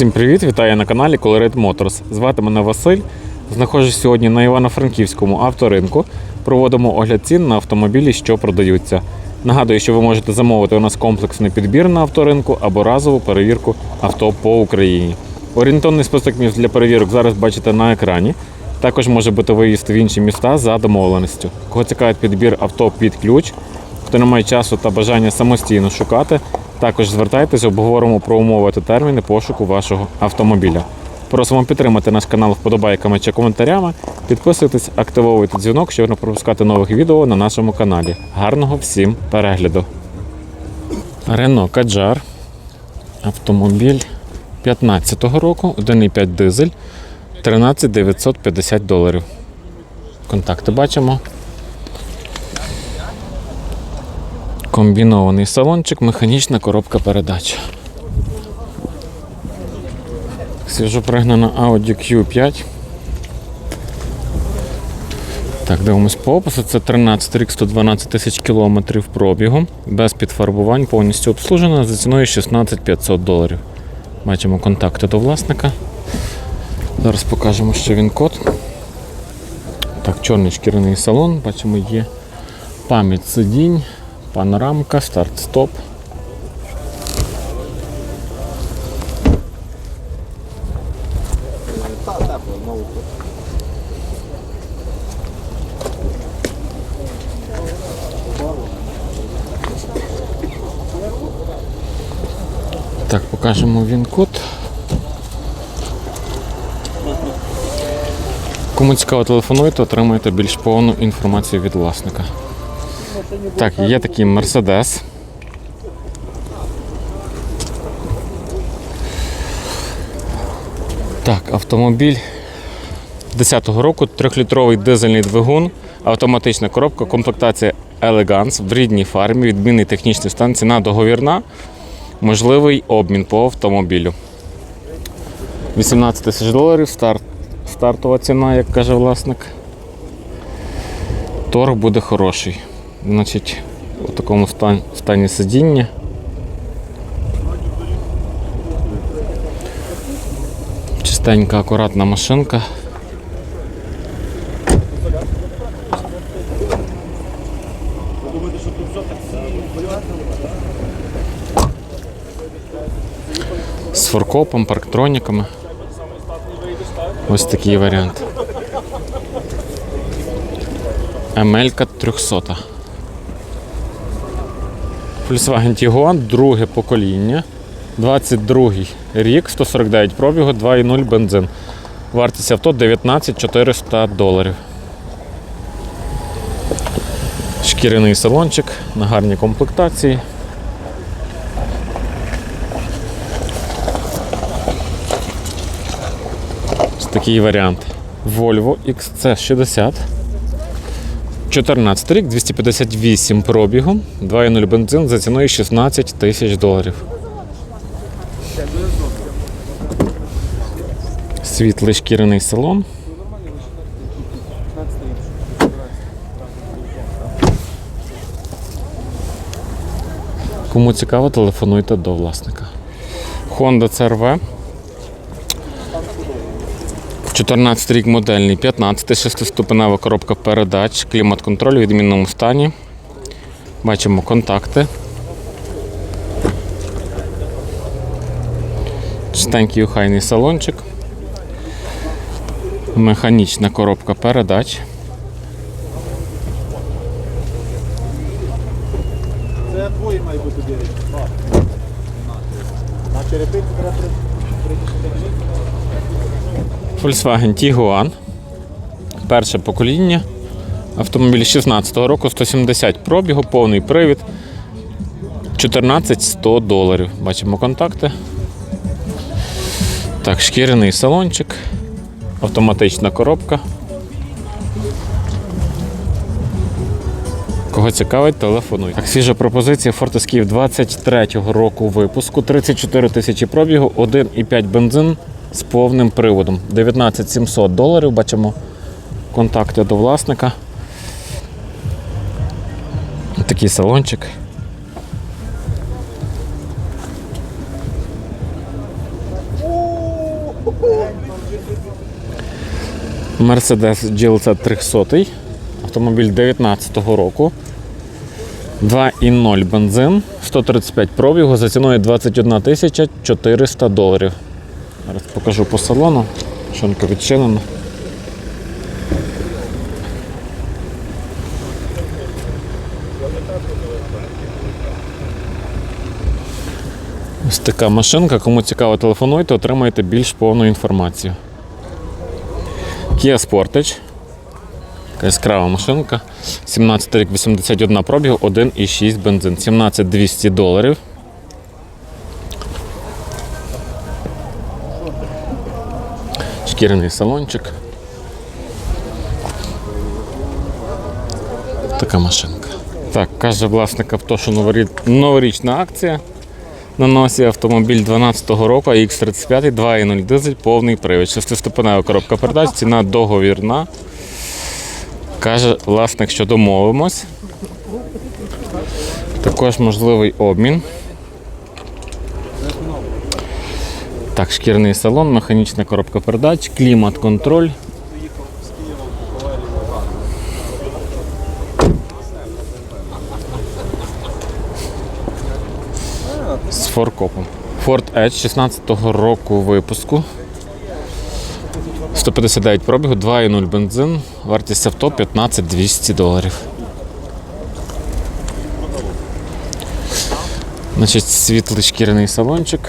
Всім привіт! Вітаю на каналі Colored Motors. Звати мене Василь. Знаходжусь сьогодні на Івано-Франківському авторинку. Проводимо огляд цін на автомобілі, що продаються. Нагадую, що ви можете замовити у нас комплексний підбір на авторинку або разову перевірку авто по Україні. Орієнтовний список місць для перевірок зараз бачите на екрані. Також може бути виїзд в інші міста за домовленістю. Кого цікавить підбір авто під ключ, хто не має часу та бажання самостійно шукати, також звертайтесь, обговоримо про умови та терміни пошуку вашого автомобіля. Просимо підтримати наш канал вподобайками чи коментарями. Підписуйтесь, активовуйте дзвінок, щоб не пропускати нових відео на нашому каналі. Гарного всім перегляду. Рено Каджар. Автомобіль 15-го року, 1,5 дизель, 13 950 доларів. Контакти бачимо. Комбінований салончик, механічна коробка передач. Свіжопригнана Audi Q5. Так, дивимось по опису. Це 13 рік, 112 тисяч кілометрів пробігу, без підфарбувань, повністю обслужена за ціною 16 500 доларів. Бачимо контакти до власника. Зараз покажемо, що він код. Так, чорний шкіряний салон, бачимо, є пам'ять сидінь, панорамка, старт-стоп. Так, покажемо він код. Кому цікаво, телефонуйте, отримаєте більш повну інформацію від власника. Так, є такий Мерседес. Так, автомобіль 10-го року, 3-літровий дизельний двигун, автоматична коробка, комплектація Elegance в рідній фармі, відмінний технічний стан, ціна договірна, можливий обмін по автомобілю. 18 тисяч доларів, старт, стартова ціна, як каже власник. Торг буде хороший. Значить, у такому стані, сидіння. Чистенька, акуратна машинка. З форкопом, парктроніками. Ось такий варіант. Емелька 300. Volkswagen Tiguan, друге покоління. 22 рік, 149 пробігу, 2,0 бензин. Вартість авто 19 400 доларів. Шкіряний салончик на гарній комплектації. Ось такий варіант. Volvo XC60. 14 рік, 258 пробігу, 2,0 бензин за ціною 16 тисяч доларів. Світлий шкіряний салон. Кому цікаво, телефонуйте до власника. Honda CRV. 14 рік модельний, 15 шестиступенева коробка передач, клімат-контроль у відмінному стані. Бачимо контакти. Чистенький охайний салончик. Механічна коробка передач. Це твої має бути дев'ять. На черепиці треба Volkswagen Tiguan. Перше покоління. Автомобіль 16-го року, 170 пробігу, повний привід. 14 100 доларів. Бачимо контакти. Так, шкіряний салончик, автоматична коробка. Кого цікавить, телефонуй. Так, свіжа пропозиція Ford Escape 23-го року випуску. 34 тисячі пробігу, 1,5 бензин з повним приводом. 19700 доларів, бачимо контакти до власника. Такий салончик. Mercedes GLC 300 автомобіль 19-го року. 2,0 бензин, 135 пробігу за ціною 21 400 доларів. Зараз покажу по салону. Шинка відчинена. Ось така машинка. Кому цікаво, телефонуйте, отримаєте більш повну інформацію. Kia Sportage. Така яскрава машинка. 17 рік 81 пробіг, 1,6 бензин. 17 200 доларів. Шкіряний салончик. Така машинка. Так, каже власник авто, що новорічна акція. На носі автомобіль 12-го року, X35, 2.0 дизель, повний привід. Шестиступенева коробка передач, ціна договірна. Каже власник, що домовимось. Також можливий обмін. Так, шкірний салон, механічна коробка передач, клімат-контроль. З форкопом. Ford Edge 16-го року випуску. 159 пробігу, 2,0 бензин, вартість авто 15 200 доларів. Значить, світлий шкіряний салончик.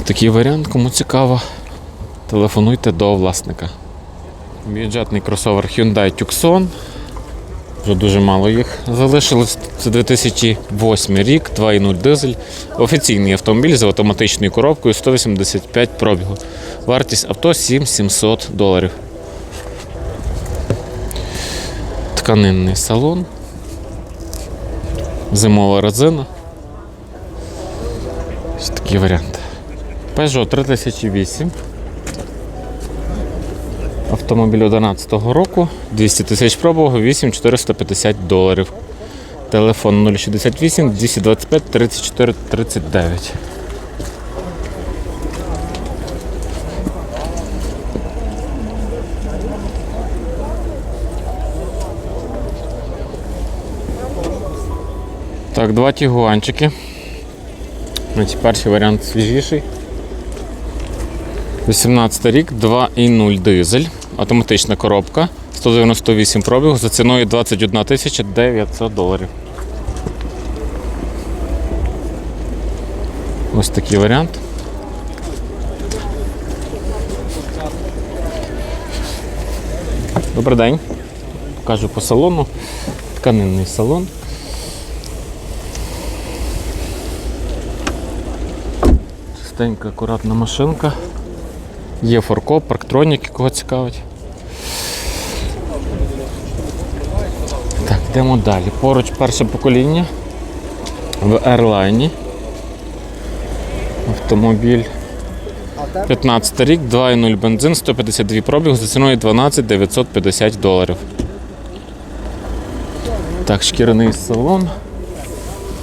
Такий варіант, кому цікаво, телефонуйте до власника. Бюджетний кросовер Hyundai Tucson. Вже дуже мало їх залишилось. Це 2008 рік, 2.0 дизель. Офіційний автомобіль з автоматичною коробкою 185 пробігу. Вартість авто 7700 доларів. Тканинний салон. Зимова резина. Ось такі варіанти. Peugeot 3008. Автомобіль 11-го року, 200 тисяч пробігу, 8450 доларів. Телефон 068 225 34 39. Так, два тігуанчики. Перший варіант свіжіший. 18 рік, 2,0 дизель, автоматична коробка, 198 пробіг за ціною 21 тисяча 900 доларів. Ось такий варіант. Добрий день. Покажу по салону. Тканинний салон. Чистенька, акуратна машинка. Є форкоп, парктронік, кого цікавить. Так, йдемо далі. Поруч перше покоління в Airline. Автомобіль 15 рік, 2,0 бензин, 152 пробіг за ціною 12 950 доларів. Так, шкіряний салон,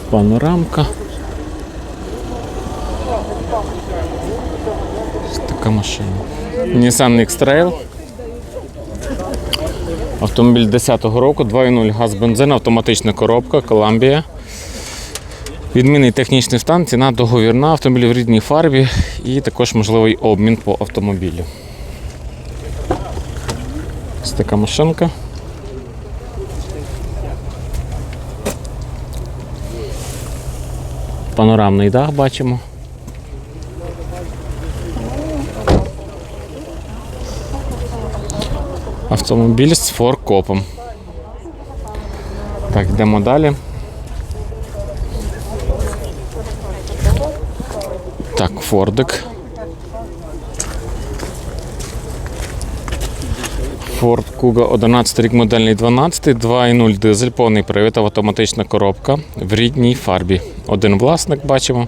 панорамка. Ось така машина. Nissan X-Trail. Автомобіль 10-го року, 2.0 газ бензин, автоматична коробка, Columbia. Відмінний технічний стан, ціна договірна, автомобіль в рідній фарбі і також можливий обмін по автомобілю. Ось така машинка. Панорамний дах бачимо. Автомобіль з форкопом. Так, йдемо далі. Так, Фордик. Ford Kuga 11 рік модельний 12, 2.0 дизель, повний привід, автоматична коробка в рідній фарбі. Один власник бачимо.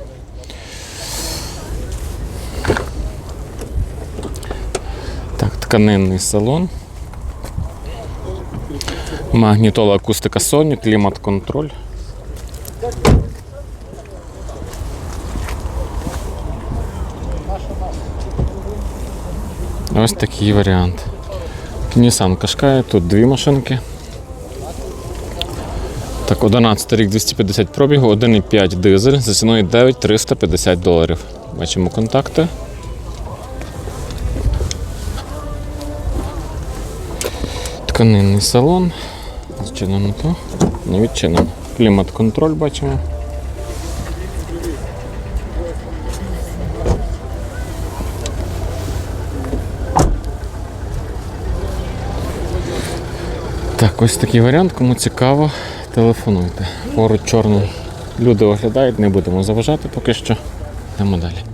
Так, тканинний салон. Магнітола акустика Sony, клімат-контроль. Ось такий варіант. Nissan Qashqai, тут дві машинки. Так, 11 рік 250 пробігу, 1,5 дизель за ціною 9,350 доларів. Бачимо контакти. Тканинний салон. Зчинено то. Не відчинено. Клімат-контроль бачимо. Так, ось такий варіант. Кому цікаво, телефонуйте. Поруч чорний. Люди оглядають, не будемо заважати поки що. Йдемо далі.